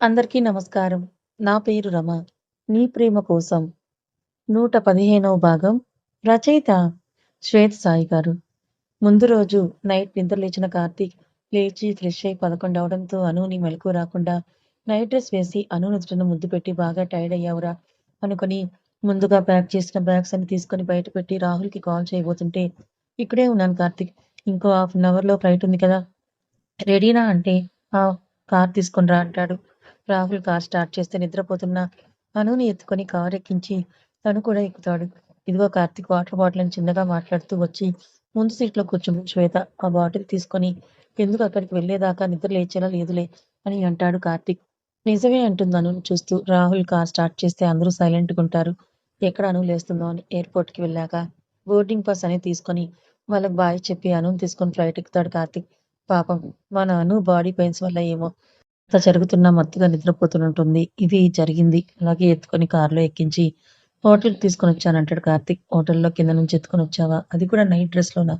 అందరికీ నమస్కారం. నా పేరు రమ. నీ ప్రేమ కోసం 115వ భాగం రచయిత శ్వేత సాయి గారు. ముందు రోజు నైట్ నిద్ర లేచిన కార్తీక్ లేచి ఫ్రెష్ అయి 11 అవడంతో అనుని మెలకు రాకుండా నైట్ డ్రెస్ వేసి అను నుదుటను ముద్దు పెట్టి బాగా టైర్డ్ అయ్యావురా అనుకుని ముందుగా ప్యాక్ చేసిన బ్యాగ్స్ అన్ని తీసుకొని బయట పెట్టి రాహుల్‌కి కాల్ చేయబోతుంటే ఇక్కడే ఉన్నాను కార్తీక్. ఇంకో హాఫ్ అన్ అవర్‌లో ఫ్లైట్ ఉంది కదా! రెడీనా అంటే ఆ! కార్ తీసుకొని రా అంటాడు. రాహుల్ కార్ స్టార్ట్ చేస్తే నిద్రపోతున్న అనుని ఎత్తుకొని కారు ఎక్కించి తను కూడా ఎక్కుతాడు. ఇదిగో కార్తీక్ వాటర్ బాటిల్ అని చిన్నగా మాట్లాడుతూ వచ్చి ముందు సీట్‌లో కూర్చుంది శ్వేత. ఆ బాటిల్ తీసుకొని ఎందుకు అక్కడికి వెళ్ళేదాకా నిద్ర లేచేలా లేదులే అని అంటాడు కార్తీక్. నిజమే అంటుంది అనుని చూస్తూ. రాహుల్ కార్ స్టార్ట్ చేస్తే అందరూ సైలెంట్‌గుంటారు. ఎక్కడ అను లేస్తుందో అని. ఎయిర్‌పోర్ట్‌కి వెళ్ళాక బోర్డింగ్ పాస్ అనేది తీసుకొని వాళ్ళకి బాయ్ చెప్పి అను తీసుకొని ఫ్లైట్ ఎక్కుతాడు కార్తీక్. పాపం మన అను బాడీ పెయిన్స్ వల్ల ఏమో అంత జరుగుతున్న మత్తుగా నిద్రపోతున్నట్టుంది. ఇది జరిగింది. అలాగే ఎత్తుకొని కారులో ఎక్కించి హోటల్ హోటల్‌కి తీసుకొనొచ్చానంటాడు కార్తీక్. హోటల్‌లో కింద నుంచి ఎత్తుకొని వచ్చావా అది కూడా నైట్ డ్రెస్‌లోనా?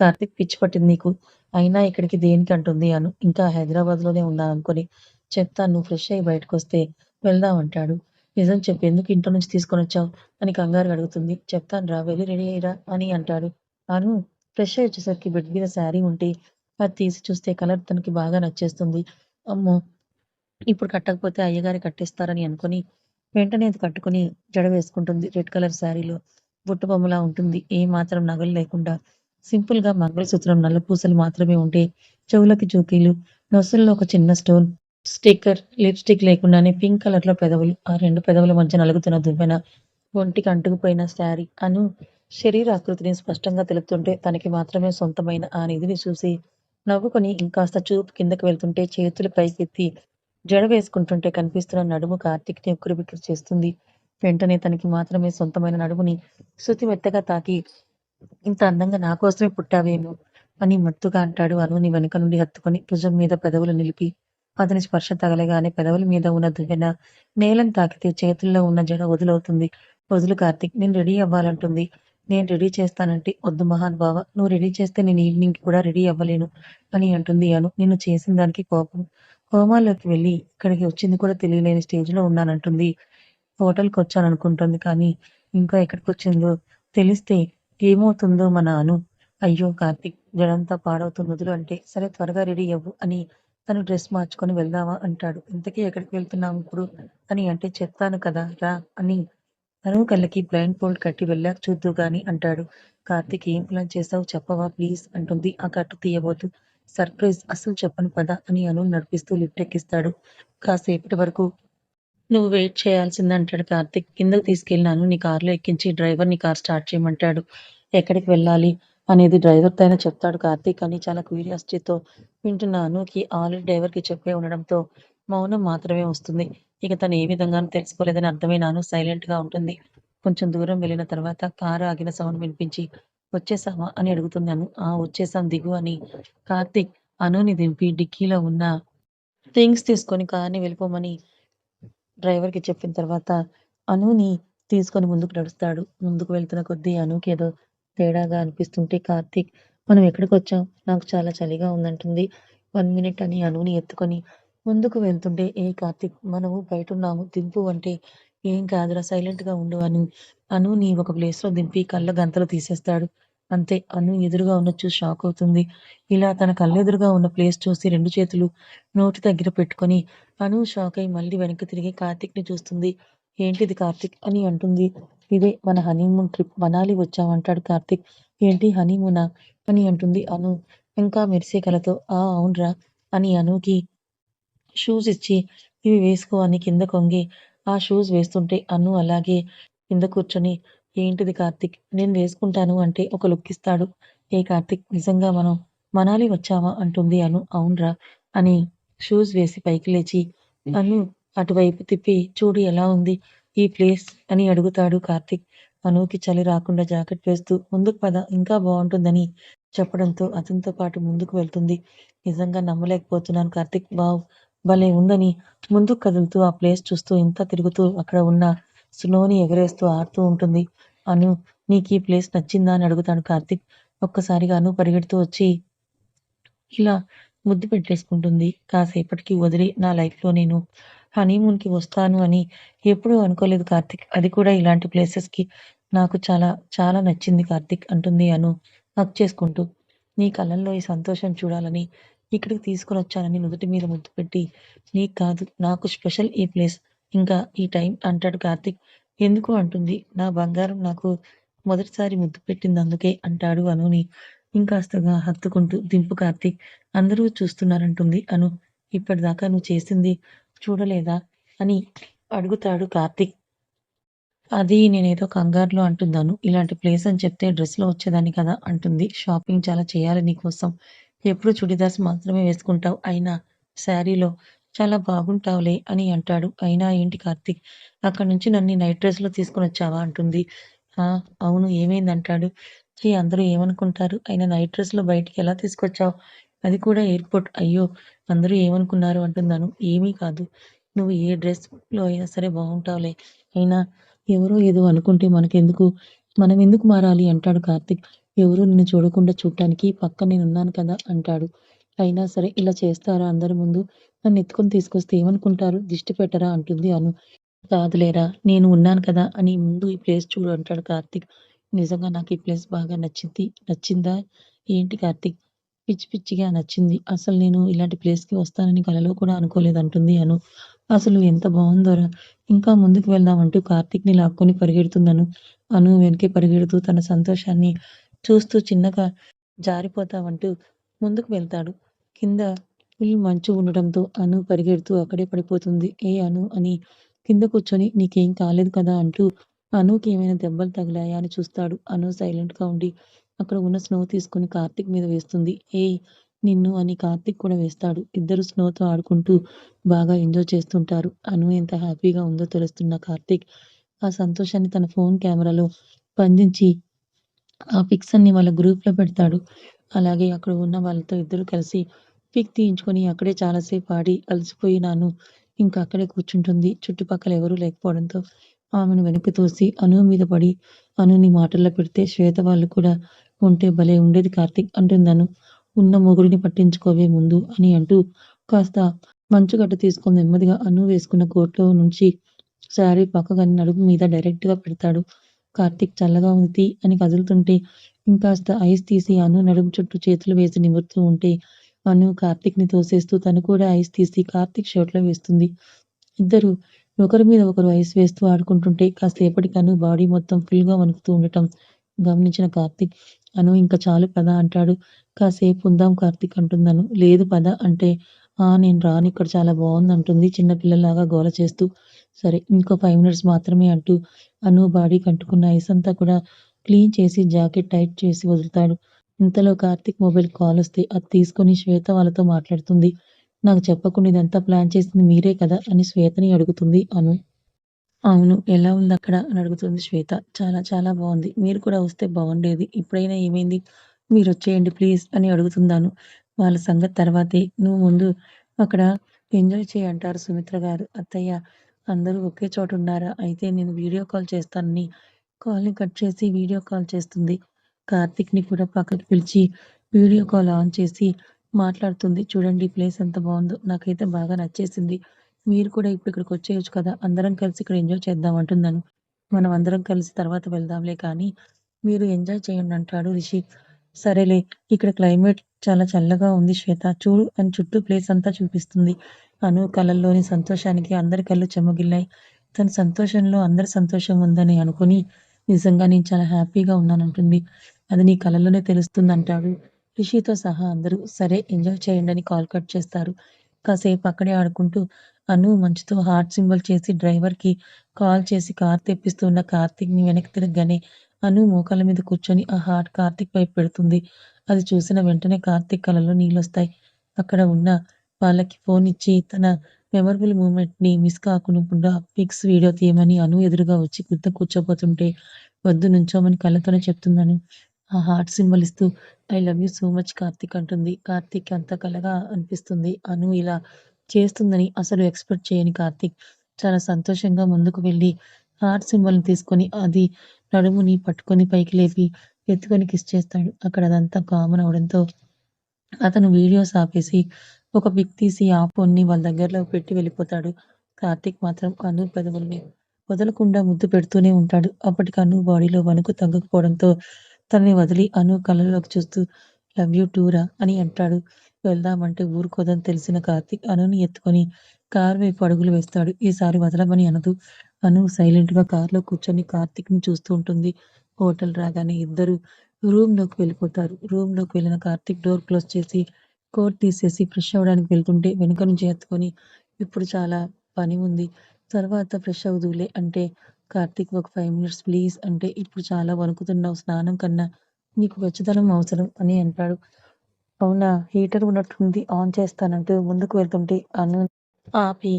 కార్తిక్ పిచ్చి పట్టింది నీకు. అయినా ఇక్కడికి దేనికి అంటుంది అను. ఇంకా హైదరాబాద్‌లోనే ఉన్నాననుకొని చెప్తాను నువ్వు ఫ్రెష్ అయ్యి బయటకొస్తే వెళ్దాం అంటాడు. నిజం చెప్పి ఎందుకు ఇంట్లో నుంచి తీసుకొని వచ్చావు అని కంగారు అడుగుతుంది. చెప్తాను రా వెళ్ళి రెడీ అయ్యిరా అని అంటాడు. అను ఫ్రెష్ అయ్యి వచ్చేసరికి బెడ్ మీద శారీ ఉంటే అది తీసి చూస్తే కలర్ తనకి బాగా నచ్చేస్తుంది. అమ్మో! ఇప్పుడు కట్టకపోతే అయ్యగారి కట్టేస్తారని అనుకుని వెంటనే అది కట్టుకొని జడ వేసుకుంటుంది. రెడ్ కలర్ శారీలో బుట్ట బొమ్మలా ఉంటుంది. ఏ మాత్రం నగలు లేకుండా సింపుల్గా మంగళసూత్రం నల్లపూసలు మాత్రమే ఉంటే చెవులకి జూకీలు, నొసల్లో ఒక చిన్న స్టోన్, స్టిక్కర్, లిప్‌స్టిక్ లేకుండానే పింక్ కలర్లో పెదవులు, ఆ రెండు పెదవుల మధ్య నలుగుతున్న దువ్వెన, ఒంటికి అంటుకుపోయిన శారీ అను శరీర ఆకృతిని స్పష్టంగా తెలుపుతుంటే తనకి మాత్రమే సొంతమైన ఆ నిధిని చూసి నవ్వుకొని ఇంకాస్త చూపు కిందకి వెళ్తుంటే చేతులు పైకెత్తి జడ వేసుకుంటుంటే కనిపిస్తున్న నడుము కార్తీక్‌ని ఉక్కిరిబిక్కిరి చేస్తుంది. వెంటనే తనకి మాత్రమే సొంతమైన నడుముని శృతి మెత్తగా తాకి ఇంత అందంగా నా కోసమే పుట్టావేమో అని మత్తుగా అంటాడు అనుని వెనుక నుండి హత్తుకొని భుజం మీద పెదవులు నిలిపి అతని స్పర్శ తగలగానే పెదవుల మీద ఉన్న దువ్వెన నేలను తాకితే చేతుల్లో ఉన్న జడ వదులవుతుంది. వదులు కార్తీక్ నేను రెడీ అవ్వాలంటుంది. నేను రెడీ చేస్తానంటే వద్దు మహానుభావ నువ్వు రెడీ చేస్తే నేను ఈవినింగ్ కూడా రెడీ అవ్వలేను అని అంటుంది అను. నిన్ను చేసిన దానికి కోపం. కోమాలోకి వెళ్ళి ఇక్కడికి వచ్చింది కూడా తెలియలేని స్టేజ్‌లో ఉన్నానంటుంది. అనుకుంటుంది కానీ ఇంకా ఎక్కడికి వచ్చిందో తెలిస్తే ఏమవుతుందో మన అను. అయ్యో! కార్తీక్ జడంతా పాడవుతుంది వదులు అంటే సరే త్వరగా రెడీ అవ్వు అని తను డ్రెస్ మార్చుకొని వెళ్దామా అంటాడు. ఇంతకీ ఎక్కడికి వెళ్తున్నాం ఇప్పుడు అని అంటే చెప్తాను కదా రా అని తను కళ్ళకి బ్లైండ్ ఫోల్డ్ కట్టి వెళ్ళాక చూద్దు గాని అంటాడు. కార్తిక్ ఏం ప్లాన్ చేసావు చెప్పవా ప్లీజ్ అంటుంది ఆ కట్టు తీయబోతు సర్ప్రైజ్ అసలు చెప్పను పద అని అను నడిపిస్తూ లిఫ్ట్ ఎక్కిస్తాడు. కాసేపటి వరకు నువ్వు వెయిట్ చేయాల్సిందే అంటాడు కిందకు కిందకి నీ అనుని కార్‌లో ఎక్కించి డ్రైవర్ నీ కార్ స్టార్ట్ చేయమంటాడు. ఎక్కడికి వెళ్ళాలి అనేది డ్రైవర్ తైన చెప్తాడు కార్తీక్ అని చాలా క్యూరియాసిటీతో వింటున్నాను కి ఆల్రెడీ డ్రైవర్‌కి చెప్పే ఉండడంతో మౌనం మాత్రమే వస్తుంది. ఇక తను ఏ విధంగానూ తెలుసుకోలేదని అర్థమైనాను సైలెంట్ సైలెంట్‌గా ఉంటుంది. కొంచెం దూరం వెళ్ళిన తర్వాత కారు ఆగిన సౌండ్ వినిపించి వచ్చేసావా అని అడుగుతున్నాను ఆ వచ్చేసాం దిగు అని కార్తీక్ అనుని దింపి డిక్కీలో ఉన్న థింగ్స్ తీసుకొని కార్‌ని వెళ్ళిపోమని డ్రైవర్‌కి చెప్పిన తర్వాత అనుని తీసుకొని ముందుకు నడుస్తాడు. ముందుకు వెళ్తున్న కొద్దీ ఏదో తేడాగా అనిపిస్తుంటే కార్తీక్ మనం ఎక్కడికి వచ్చాం నాకు చాలా చలిగా ఉందంటుంది. వన్ మినిట్ అని అనుని ఎత్తుకొని ముందుకు వెళ్తుంటే ఏ కార్తీక్ మనము బయటున్నాము దింపు అంటే ఏం కాదురా సైలెంట్గా ఉండు అని అనుని ఒక ప్లేస్లో దింపి కళ్ళ గంతలు తీసేస్తాడు. అంతే అను ఎదురుగా ఉన్న చూసి షాక్ అవుతుంది. ఇలా తన కళ్ళెదురుగా ఉన్న ప్లేస్ చూసి రెండు చేతులు నోటి దగ్గర పెట్టుకొని అను షాక్ అయి మళ్ళీ వెనక్కి తిరిగి కార్తీక్‌ని చూస్తుంది. ఏంటిది కార్తీక్ అని అంటుంది. ఇదే మన హనీమూన్ ట్రిప్ మనాలి వచ్చామంటాడు కార్తిక్ ఏంటి హనీమూనా? అని అంటుంది అను ఇంకా మెరిసే కలతో ఆ అవునురా అని అనుకి షూస్ ఇచ్చి ఇవి వేసుకో అని కింద కొంగి ఆ షూస్ వేస్తుంటే అను అలాగే కింద కూర్చొని ఏంటిది కార్తీక్ నేను వేసుకుంటాను అంటే ఒక లుక్ ఇస్తాడు. ఏ కార్తీక్ నిజంగా మనం మనాలి వచ్చామా అంటుంది అను. అవునురా అని షూస్ వేసి పైకి లేచి అను అటువైపు తిప్పి చూడు ఎలా ఉంది ఈ ప్లేస్ అని అడుగుతాడు కార్తిక్ అనుకి చలి రాకుండా జాకెట్ వేస్తూ ముందుకు పద ఇంకా బాగుంటుందని చెప్పడంతో అతనితో పాటు ముందుకు వెళ్తుంది. నిజంగా నమ్మలేకపోతున్నాను కార్తిక్ బావ్ భలే ఉందని ముందుకు కదులుతూ ఆ ప్లేస్ చూస్తూ ఇంత తిరుగుతూ అక్కడ ఉన్న స్నోని ఎగరేస్తూ ఆడుతూ ఉంటుంది. అను నీకు ఈ ప్లేస్ నచ్చిందా అని అడుగుతాడు కార్తిక్ ఒక్కసారిగా అను పరిగెడుతూ వచ్చి ఇలా ముద్దు పెట్టేసుకుంటుంది. కాసేపటికి వదిలి నా లైఫ్‌లో నేను హనీమూన్‌కి వస్తాను అని ఎప్పుడూ అనుకోలేదు కార్తిక్ అది కూడా ఇలాంటి ప్లేసెస్‌కి. నాకు చాలా, చాలా నచ్చింది కార్తిక్ అంటుంది అను హగ్ చేసుకుంటూ. నీ కళ్ళల్లో ఈ సంతోషం చూడాలని ఇక్కడికి తీసుకుని వచ్చానని నుదుటి మీద ముద్దు పెట్టి, నీకు కాదు నాకు స్పెషల్ ఈ ప్లేస్. ఇంకా ఈ టైం అంటాడు కార్తిక్ ఎందుకు అంటుంది. నా బంగారం నాకు మొదటిసారి ముద్దు పెట్టింది అందుకే అంటాడు అనుని ఇంకాస్తగా హత్తుకుంటూ. దింపు కార్తిక్ అందరూ చూస్తున్నారంటుంది అను. ఇప్పటిదాకా నువ్వు చేసింది చూడలేదా? అని అడుగుతాడు కార్తిక్ అది నేనేదో కంగారులో అంటున్నాను ఇలాంటి ప్లేస్ అని చెప్తే డ్రెస్‌లో వచ్చేదాన్ని కదా అంటుంది. షాపింగ్ చాలా చేయాలి నీకోసం. ఎప్పుడు చుడిదార్స్ మాత్రమే వేసుకుంటావు. అయినా శారీలో చాలా బాగుంటావులే అని అంటాడు. అయినా ఏంటి కార్తీక్ అక్కడి నుంచి నన్ను నైట్ డ్రెస్‌లో తీసుకొనొచ్చావా అంటుంది. ఆ! అవును ఏమైందంటాడు. చీ అందరూ ఏమనుకుంటారు? అయినా నైట్ డ్రెస్‌లో బయటికి ఎలా తీసుకొచ్చావు? అది కూడా ఎయిర్‌పోర్ట్. అయ్యో! అందరూ ఏమనుకున్నారు అంటున్నాను ఏమీ కాదు. నువ్వు ఏ డ్రెస్‌లో అయినా సరే బాగుంటావులే. అయినా ఎవరో ఏదో అనుకుంటే మనకెందుకు? ఎందుకు మారాలి అంటాడు కార్తీక్. ఎవరూ నిన్ను చూడకుండా చూడటానికి పక్క నేనున్నాను కదా అంటాడు. అయినా సరే ఇలా చేస్తారా అందరి ముందు? నన్ను ఎత్తుకొని తీసుకొస్తే ఏమనుకుంటారు? దిష్టి పెట్టరా అంటుంది అను. కాదులేరా! నేను ఉన్నాను కదా అని ముందు ఈ ప్లేస్ చూడు అంటాడు కార్తీక్. నిజంగా నాకు ఈ ప్లేస్ బాగా నచ్చింది. నచ్చిందా? ఏంటి కార్తీక్? పిచ్చి పిచ్చిగా నచ్చింది. అసలు నేను ఇలాంటి ప్లేస్‌కి వస్తానని కలలో కూడా అనుకోలేదు అంటుంది అను. అసలు ఎంత బాగుందోరా ఇంకా ముందుకు వెళ్దాం అంటూ కార్తీక్‌ని లాక్కొని పరిగెడుతుందను. అను వెనకే పరిగెడుతూ తన సంతోషాన్ని చూస్తూ చిన్నగా జారిపోతావంటూ ముందుకు వెళ్తాడు. కింద ఫుల్ మంచు ఉండడంతో అను పరిగెడుతూ అక్కడే పడిపోతుంది. ఏ అను అని కింద కూర్చొని నీకేం కాలేదు కదా అంటూ అనుకి ఏమైనా దెబ్బలు తగిలాయా అని చూస్తాడు. అను సైలెంట్‌గా ఉండి అక్కడ ఉన్న స్నో తీసుకొని కార్తిక్ మీద వేస్తుంది. ఏ నిన్ను అని కార్తిక్ కూడా వేస్తాడు. ఇద్దరు స్నోతో ఆడుకుంటూ బాగా ఎంజాయ్ చేస్తుంటారు. అను ఎంత హ్యాపీగా ఉందో తెలుస్తున్న కార్తిక్ ఆ సంతోషాన్ని తన ఫోన్ కెమెరాలో బంధించి ఆ పిక్స్ అన్ని వాళ్ళ గ్రూప్‌లో పెడతాడు. అలాగే అక్కడ ఉన్న వాళ్ళతో ఇద్దరు కలిసి పిక్ తీయించుకొని అక్కడే చాలాసేపు ఆడి అలసిపోయినాను ఇంకా అక్కడే కూర్చుంటుంది. చుట్టుపక్కల ఎవరూ లేకపోవడంతో ఆమెను వెనక్కి తోసి అను మీద పడి అనుని మాటల్లో పెడితే శ్వేత వాళ్ళు కూడా ఉంటే భలే ఉండేది కార్తీక్ అంటుందను. ఉన్న మొగుడిని పట్టించుకోవే ముందు అని అంటూ కాస్త మంచుగడ్డ తీసుకొని నెమ్మదిగా అను వేసుకున్న కోట్‌లో నుంచి శారీ పక్కగా నడుము మీద డైరెక్ట్‌గా పెడతాడు. కార్తీక్ చల్లగా ఉంది తీ అని కదులుతుంటే ఇంకాస్త ఐస్ తీసి అను నడుము చుట్టూ చేతులు వేసి నిమురుతూ ఉంటే అను కార్తీక్‌ని తోసేస్తూ తను కూడా ఐస్ తీసి కార్తీక్ షర్ట్‌లో వేస్తుంది. ఇద్దరు ఒకరి మీద ఒకరు ఐస్ వేస్తూ ఆడుకుంటుంటే కాసేపటికి అను బాడీ మొత్తం ఫుల్‌గా వణుకుతూ ఉండటం గమనించిన కార్తీక్ అను ఇంకా చాలు పద అంటాడు. కాసేపు ఉందాం కార్తీక్ అంటుందను. లేదు పద అంటే ఆ! నేను రాను ఇక్కడ చాలా బాగుంది చిన్న పిల్లలాగా గోల చేస్తూ. సరే ఇంకో ఫైవ్ మినిట్స్ మాత్రమే అంటూ అను బాడీకి కంటుకున్న ఐస్ అంతా కూడా క్లీన్ చేసి జాకెట్ టైట్ చేసి వదులుతాడు. ఇంతలో కార్తిక్ మొబైల్ కాల్ వస్తే అది తీసుకొని శ్వేత వాళ్ళతో మాట్లాడుతుంది. నాకు చెప్పకుండా ఇదంతా ప్లాన్ చేసింది మీరే కదా అని శ్వేతని అడుగుతుంది అను. అవును. ఎలా ఉంది అక్కడ అని అడుగుతుంది శ్వేత. చాలా చాలా బాగుంది మీరు కూడా వస్తే బాగుండేది ఇప్పుడైనా ఏమైంది? మీరు వచ్చేయండి ప్లీజ్ అని అడుగుతున్నాను వాళ్ళ సంగతి తర్వాతే. నువ్వు ముందు అక్కడ ఎంజాయ్ చేయంటారు సుమిత్ర గారు. అత్తయ్య అందరూ ఒకే చోట ఉన్నారా? అయితే నేను వీడియో కాల్ చేస్తానని కాల్‌ని కట్ చేసి వీడియో కాల్ చేస్తుంది. కార్తిక్ని కూడా పక్కకి పిలిచి వీడియో కాల్ ఆన్ చేసి మాట్లాడుతుంది. చూడండి ప్లేస్ ఎంత బాగుందో నాకైతే బాగా నచ్చేసింది. మీరు కూడా ఇప్పుడు ఇక్కడికి వచ్చేయచ్చు కదా! అందరం కలిసి ఇక్కడ ఎంజాయ్ చేద్దాం అంటున్నాను మనం అందరం కలిసి తర్వాత వెళ్దాంలే కానీ మీరు ఎంజాయ్ చేయండి అంటాడు రిషి. సరేలే ఇక్కడ క్లైమేట్ చాలా చల్లగా ఉంది శ్వేత. చూడు అని చుట్టూ ప్లేస్ అంతా చూపిస్తుంది. అను కళ్ళల్లోని సంతోషానికి అందరి కళ్ళు చెమ్మగిల్లాయి. తన సంతోషంలో అందరి సంతోషం ఉందని అనుకుని నిజంగా నేను చాలా హ్యాపీగా ఉన్నానంటుంది. అది నీ కలలోనే తెలుస్తుంది అంటాడు రిషితో సహా అందరూ. సరే ఎంజాయ్ చేయండి అని కాల్ కట్ చేస్తారు. కాసేపు అక్కడే ఆడుకుంటూ అను మంచుతో హార్ట్ సింబల్ చేసి డ్రైవర్‌కి కాల్ చేసి కార్ తెప్పిస్తూ ఉన్న కార్తీక్‌ని వెనక్కి తిరగగానే అను మోకాల మీద కూర్చొని ఆ హార్ట్ కార్తీక్ వైపు పెడుతుంది. అది చూసిన వెంటనే కార్తీక్ నీళ్ళు వస్తాయి అక్కడ ఉన్న వాళ్ళకి ఫోన్ ఇచ్చి తన మెమరబుల్ మూమెంట్‌ని మిస్ కాకుండా పిక్స్, వీడియో తీయమని అను ఎదురుగా వచ్చి గుర్త కూర్చోబోతుంటే వద్దు నుంచోమని కళ్ళతోనే చెప్తుందని ఆ హార్ట్ సింబల్ ఇస్తూ I love you so much Karthik అంటుంది. కార్తిక్ అంత కలగా అనిపిస్తుంది. అను ఇలా చేస్తుందని అసలు ఎక్స్‌పెక్ట్ చేయని కార్తిక్ చాలా సంతోషంగా ముందుకు వెళ్ళి హార్ట్ సింబల్‌ని తీసుకొని అది నడుముని పట్టుకొని పైకి లేపి ఎత్తుకొని కిస్ చేస్తాడు. అక్కడ అదంతా కామన్ అవడంతో అతను వీడియోస్ ఆపేసి ఒక పిక్ తీసి ఆ ఫోన్‌ని వాళ్ళ దగ్గరలో పెట్టి వెళ్ళిపోతాడు. కార్తీక్ మాత్రం అను పెదవుల్ని వదలకుండా ముద్దు పెడుతూనే ఉంటాడు. అప్పటికి అను బాడీలో వణుకు తగ్గకపోవడంతో తనని వదిలి అను కళ్ళలోకి చూస్తూ లవ్ యూ టూరా అని అంటాడు. వెళ్దామంటే ఊరుకోదని తెలిసిన కార్తీక్ అనుని ఎత్తుకొని కారు వైపు అడుగులు వేస్తాడు. ఈసారి వదలమని అనదు. అను సైలెంట్గా కారులో కూర్చొని కార్తీక్ని చూస్తూ ఉంటుంది. హోటల్ రాగానే ఇద్దరు రూమ్లోకి వెళ్ళిపోతారు. రూమ్లోకి వెళ్ళిన కార్తీక్ డోర్ క్లోజ్ చేసి కోట్ తీసేసి ఫ్రెష్ అవ్వడానికి వెళ్తుంటే వెనుక నుంచి ఎత్తుకొని ఇప్పుడు చాలా పని ఉంది. తర్వాత ఫ్రెష్ అవుదులే అంటే కార్తీక్ ఒక ఫైవ్ మినిట్స్ ప్లీజ్ అంటే ఇప్పుడు చాలా వణుకుతున్నావు స్నానం కన్నా నీకు వెచ్చదనం అవసరం అని అంటాడు. అవునా హీటర్ ఉన్నట్టుంది ఆన్ చేస్తానంటూ ముందుకు వెళ్తుంటే అను ఆపి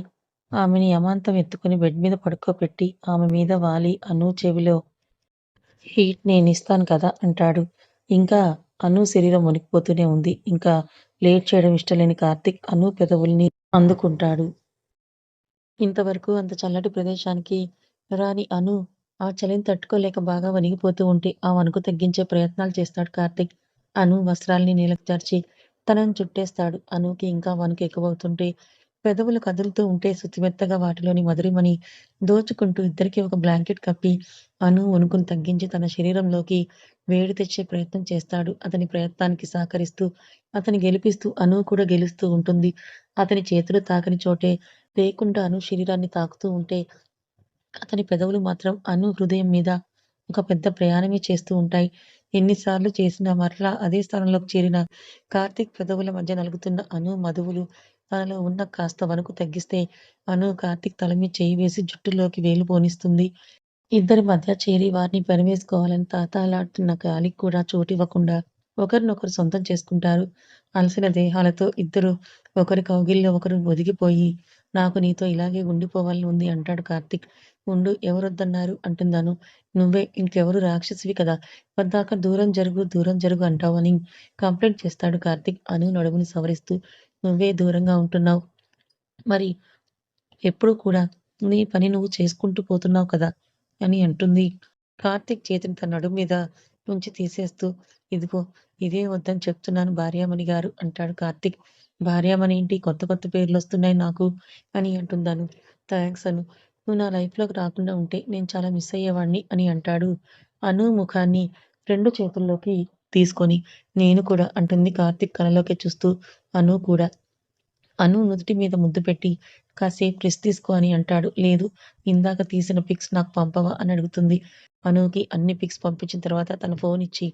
ఆమెని అమాంతం ఎత్తుకుని బెడ్ మీద పడుకోబెట్టి ఆమె మీద వాలి అను చెవిలో హీట్ నేను ఇస్తాను కదా అంటాడు. ఇంకా అను శరీరం వణికిపోతూనే ఉంది. ఇంకా లేట్ చేయడం ఇష్టలేని కార్తీక్ అను పెదవుల్ని అందుకుంటాడు. ఇంతవరకు అంత చల్లటి ప్రదేశానికి రాని అను ఆ చలిని తట్టుకోలేక బాగా వణిగిపోతూ ఉంటే ఆ వణుకు తగ్గించే ప్రయత్నాలు చేస్తాడు కార్తిక్ అను వస్త్రాల్ని నీలకు చర్చి తనను చుట్టేస్తాడు. అనుకి ఇంకా వణుకు ఎక్కువవుతుంటే పెదవులు కదులుతూ ఉంటే సుతిమెత్తగా వాటిలోని మధురిమని దోచుకుంటూ ఇద్దరికి ఒక బ్లాంకెట్ కప్పి అను వణుకుని తగ్గించి తన శరీరంలోకి వేడి తెచ్చే ప్రయత్నం చేస్తాడు. అతని ప్రయత్నానికి సహకరిస్తూ అతని గెలిపిస్తూ అను కూడా గెలుస్తూ ఉంటుంది. అతని చేతులు తాకని చోటే లేకుండా అను శరీరాన్ని తాకుతూ ఉంటే అతని పెదవులు మాత్రం అను హృదయం మీద ఒక పెద్ద ప్రయాణమే చేస్తూ ఉంటాయి. ఎన్నిసార్లు చేసినా మరలా అదే స్థానంలోకి చేరిన కార్తీక్ పెదవుల మధ్య నలుగుతున్న అను మధువులు తనలో ఉన్న కాస్త వణుకు తగ్గిస్తే అను కార్తిక్ తల మీద చేయి వేసి జుట్టులోకి వేలు పోనిస్తుంది. ఇద్దరి మధ్య చేరి వారిని పెనవేసుకోవాలని తాతాలాడుతున్న గాలికి కూడా చోటివ్వకుండా ఒకరినొకరు సొంతం చేసుకుంటారు. అలసిన దేహాలతో ఇద్దరు ఒకరి కౌగిల్లో ఒకరు ఒదిగిపోయి నాకు నీతో ఇలాగే ఉండిపోవాలని ఉంది అంటాడు కార్తీక్. ఉండు ఎవరొద్దన్నారు అంటుంది నువ్వే ఇంకెవరు రాక్షసివి కదా పద్దాక దూరం జరుగు దూరం జరుగు అంటావు అని కంప్లైంట్ చేస్తాడు కార్తీక్ అను నడుముని సవరిస్తూ. నువ్వే దూరంగా ఉంటున్నావు. మరి ఎప్పుడూ కూడా నీ పని నువ్వు చేసుకుంటూ పోతున్నావు కదా అని అంటుంది. కార్తీక్ చేతిని తన నడుము మీద నుంచి తీసేస్తూ ఇదిగో ఇదే వద్దని చెప్తున్నాను భార్యామణి గారు అంటాడు కార్తీక్. భార్యామణి ఏంటి కొత్త కొత్త పేర్లు వస్తున్నాయి నాకు అని అంటుందాను థ్యాంక్స్ అను. నువ్వు నా లైఫ్‌లోకి రాకుండా ఉంటే నేను చాలా మిస్ అయ్యేవాడిని అని అంటాడు. అను ముఖాన్ని రెండు చేతుల్లోకి తీసుకొని నేను కూడా అంటుంది కార్తీక్ కళలోకి చూస్తూ. అను కూడా. అను నుదుటి మీద ముద్దు పెట్టి కాసేపు రెస్ట్ తీసుకో అని అంటాడు. లేదు ఇందాక తీసిన పిక్స్ నాకు పంపవా అని అడుగుతుంది. అనుకి అన్ని పిక్స్ పంపించిన తర్వాత తన ఫోన్ ఇచ్చి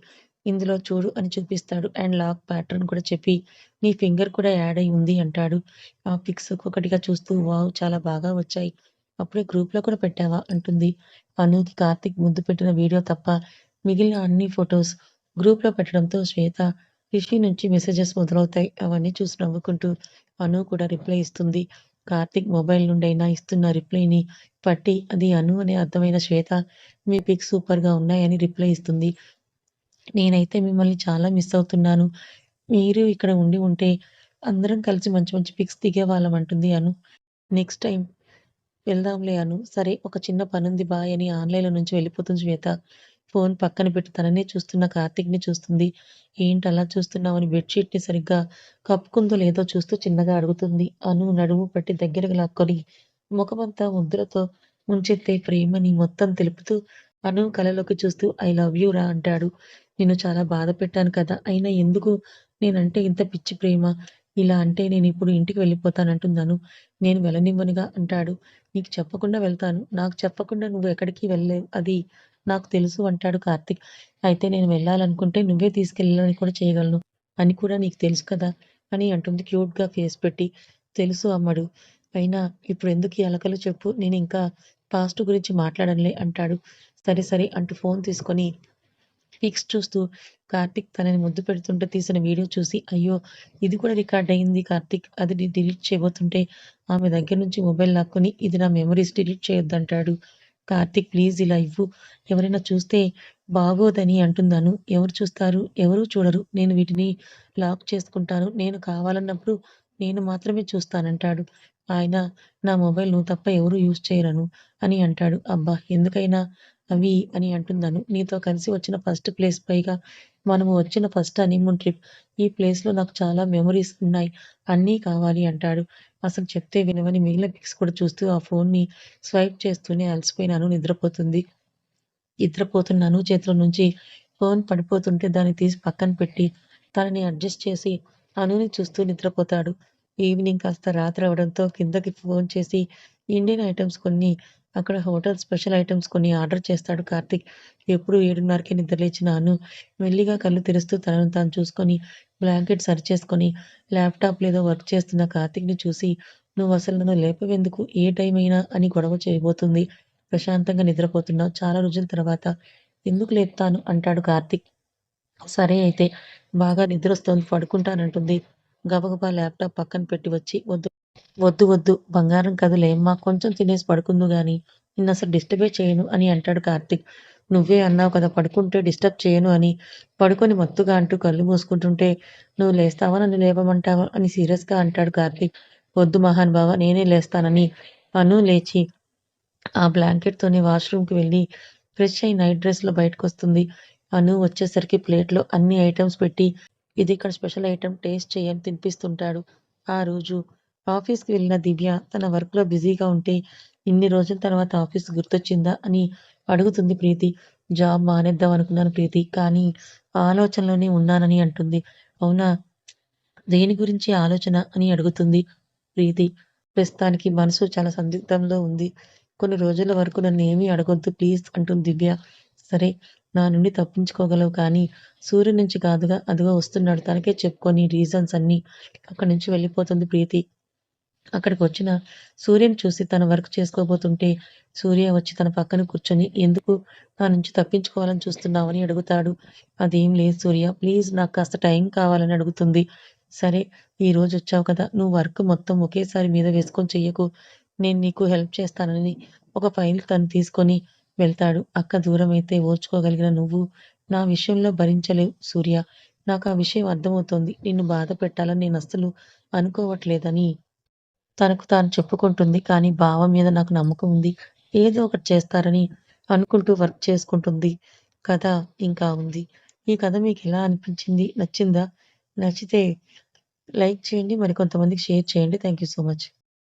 ఇందులో చూడు అని చూపిస్తాడు. అండ్ లాక్ ప్యాటర్న్ కూడా చెప్పి నీ ఫింగర్ కూడా యాడ్ అయి ఉంది అంటాడు. ఆ పిక్స్ ఒక్కొక్కటిగా చూస్తూ వావ్! చాలా బాగా వచ్చాయి. అప్పుడే గ్రూప్‌లో కూడా పెట్టావా అంటుంది. అనుకి కార్తీక్ ముద్దు పెట్టిన వీడియో తప్ప మిగిలిన అన్ని ఫొటోస్ గ్రూప్‌లో పెట్టడంతో శ్వేత, రిషి నుంచి మెసేజెస్ మొదలవుతాయి. అవన్నీ చూసి నవ్వుకుంటూ అను కూడా రిప్లై ఇస్తుంది. కార్తీక్ మొబైల్ నుండైనా ఇస్తున్న రిప్లైని పట్టి అది అను అనే అర్థమైన శ్వేత మీ పిక్స్ సూపర్‌గా ఉన్నాయని రిప్లై ఇస్తుంది. నేనైతే మిమ్మల్ని చాలా మిస్ అవుతున్నాను. మీరు ఇక్కడ ఉండి ఉంటే అందరం కలిసి మంచి మంచి పిక్స్ దిగేవాళ్ళం అంటుంది అను. నెక్స్ట్ టైం వెళ్దాంలే అను. సరే ఒక చిన్న పనుంది బాయ్ అని ఆన్‌లైన్‌లో నుంచి వెళ్ళిపోతుంది శ్వేత. ఫోన్ పక్కన పెట్టి తననే చూస్తున్న కార్తీక్‌ని చూస్తుంది. ఏంటి చూస్తున్నావు అని బెడ్షీట్ని సరిగ్గా కప్పుకుందో లేదో చూస్తూ చిన్నగా అడుగుతుంది. అను నడుము పట్టి దగ్గరకు లాక్కొని ముఖమంతా ముద్రతో ముంచెత్తే ప్రేమని మొత్తం తెలుపుతూ అను కలలోకి చూస్తూ ఐ లవ్ యూ రా అంటాడు. నేను చాలా బాధ పెట్టాను కదా! అయినా ఎందుకు నేనంటే ఇంత పిచ్చి ప్రేమ? ఇలా అంటే నేను ఇప్పుడు ఇంటికి వెళ్ళిపోతానంటున్నాను నేను వెళ్ళనివ్వనుగా అంటాడు. నీకు చెప్పకుండా వెళ్తాను. నాకు చెప్పకుండా నువ్వు ఎక్కడికి వెళ్ళలేవు. అది నాకు తెలుసు అంటాడు కార్తిక్ అయితే నేను వెళ్ళాలనుకుంటే నువ్వే తీసుకెళ్ళాలని కూడా చేయగలను అని కూడా నీకు తెలుసు కదా! అని అంటుంది క్యూట్‌గా ఫేస్ పెట్టి. తెలుసు అమ్మడు. అయినా ఇప్పుడు ఎందుకు అలకలు చెప్పు. నేను ఇంకా పాస్ట్ గురించి మాట్లాడనులే అంటాడు. సరే సరే అంటూ ఫోన్ తీసుకొని పిక్స్ చూస్తూ కార్తీక్ తనని ముద్దు పెడుతుంటే తీసిన వీడియో చూసి అయ్యో! ఇది కూడా రికార్డ్ అయింది కార్తీక్. అది డిలీట్ చేయబోతుంటే ఆమె దగ్గర నుంచి మొబైల్ లాక్కొని ఇది నా మెమరీస్ డిలీట్ చేయొద్దంటాడు. కార్తీక్ ప్లీజ్ ఇలా ఇవ్వు. ఎవరైనా చూస్తే బాగోదని అంటున్నాను ఎవరు చూస్తారు? ఎవరు చూడరు. నేను వీటిని లాక్ చేసుకుంటాను. నేను కావాలన్నప్పుడు నేను మాత్రమే చూస్తానంటాడు. ఆయన నా మొబైల్ నువ్వు తప్ప ఎవరు యూజ్ చేయరను అని అంటాడు. అబ్బా! ఎందుకైనా అవి అని అంటున్నాను నీతో కలిసి వచ్చిన ఫస్ట్ ప్లేస్ పైగా మనము వచ్చిన ఫస్ట్ హనీమూన్ ట్రిప్. ఈ ప్లేస్‌లో నాకు చాలా మెమరీస్ ఉన్నాయి. అన్నీ కావాలి అంటాడు. అసలు చెప్తే వినవని మిగిలిన పిక్స్ కూడా చూస్తూ ఆ ఫోన్‌ని స్వైప్ చేస్తూనే అలసిపోయిన నిద్రపోతుంది. నిద్రపోతున్న అను చేతిలో నుంచి ఫోన్ పడిపోతుంటే దాన్ని తీసి పక్కన పెట్టి తనని అడ్జస్ట్ చేసి అనుని చూస్తూ నిద్రపోతాడు. ఈవినింగ్ కాస్త రాత్రి అవడంతో కిందకి ఫోన్ చేసి ఇండియన్ ఐటమ్స్ కొన్ని అక్కడ హోటల్ స్పెషల్ ఐటమ్స్ కొన్ని ఆర్డర్ చేస్తాడు కార్తిక్ ఎప్పుడు ఏడున్నరకి నిద్రలేచినాను మెల్లిగా కళ్ళు తెరుస్తూ తనను తాను చూసుకొని బ్లాంకెట్ సరిచేసుకొని ల్యాప్టాప్ లేదో వర్క్ చేస్తున్న కార్తిక్ని చూసి నువ్వసలు నన్ను లేపవెందుకు? ఏ టైం అయినా అని గొడవ చేయబోతుంది. ప్రశాంతంగా నిద్రపోతున్నావు. చాలా రోజుల తర్వాత. ఎందుకు లేపుతాను అంటాడు కార్తిక్ సరే అయితే. బాగా నిద్ర వస్తుంది పడుకుంటానంటుంది. గబగబా ల్యాప్‌టాప్ పక్కన పెట్టి వచ్చి వద్దు వద్దు వద్దు బంగారం కదలేమ్మా కొంచెం తినేసి పడుకుందు గాని నిన్ను అసలు డిస్టర్బే చేయను అని అంటాడు కార్తిక్ నువ్వే అన్నావు కదా పడుకుంటే డిస్టర్బ్ చేయను అని. పడుకొని మత్తుగా అంటూ కళ్ళు మూసుకుంటుంటే నువ్వు లేస్తావా నన్ను లేపమంటావా అని సీరియస్‌గా అంటాడు కార్తిక్ వద్దు మహానుభావా నేనే లేస్తానని అను లేచి ఆ బ్లాంకెట్‌తోనే వాష్‌రూమ్‌కి వెళ్ళి ఫ్రెష్ అయి నైట్ డ్రెస్‌లో బయటకొస్తుంది. అను వచ్చేసరికి ప్లేట్‌లో అన్ని ఐటమ్స్ పెట్టి ఇది ఇక్కడ స్పెషల్ ఐటమ్ టేస్ట్ చేయని తినిపిస్తుంటాడు. ఆ రోజు ఆఫీస్‌కి వెళ్ళిన దివ్య తన వర్క్‌లో బిజీగా ఉంటే ఇన్ని రోజుల తర్వాత ఆఫీస్ గుర్తొచ్చిందా అని అడుగుతుంది ప్రీతి. జాబ్ మానేద్దాం అనుకున్నాను ప్రీతి. కానీ ఆలోచనలోనే ఉన్నానని అంటుంది. అవునా! దేని గురించి ఆలోచన అని అడుగుతుంది ప్రీతి. ప్రస్తుతానికి మనసు చాలా సందిగ్ధంలో ఉంది. కొన్ని రోజుల వరకు నన్ను ఏమీ అడగొద్దు ప్లీజ్ అంటుంది దివ్య. సరే నా నుండి తప్పించుకోగలవు కానీ సూర్యుడి నుంచి కాదుగా అదిగో వస్తున్నాడు తనకే చెప్పుకొని రీజన్స్ అన్నీ. అక్కడి నుంచి వెళ్ళిపోతుంది ప్రీతి. అక్కడికి వచ్చిన సూర్యని చూసి తన వర్క్ చేసుకోబోతుంటే సూర్య వచ్చి తన పక్కన కూర్చొని ఎందుకు నా నుంచి తప్పించుకోవాలని చూస్తున్నావని అడుగుతాడు. అదేం లేదు సూర్య ప్లీజ్ నాకు కాస్త టైం కావాలని అడుగుతుంది. సరే ఈ రోజు వచ్చావు కదా నువ్వు వర్క్ మొత్తం ఒకేసారి మీద వేసుకొని చెయ్యకు. నేను నీకు హెల్ప్ చేస్తానని ఒక ఫైల్ తను తీసుకొని వెళ్తాడు. అక్క దూరం అయితే ఓర్చుకోగలిగిన నువ్వు నా విషయంలో భరించలేవు సూర్య. నాకు ఆ విషయం అర్థమవుతోంది. నిన్ను బాధ పెట్టాలని నేను అస్సలు అనుకోవట్లేదని తనకు తాను చెప్పుకుంటుంది. కానీ బావ మీద నాకు నమ్మకం ఉంది. ఏదో ఒకటి చేస్తారని అనుకుంటూ వర్క్ చేసుకుంటుంది. కథ ఇంకా ఉంది. ఈ కథ మీకు ఎలా అనిపించింది? నచ్చిందా? నచ్చితే లైక్ చేయండి. మరి కొంతమందికి షేర్ చేయండి. Thank you so much.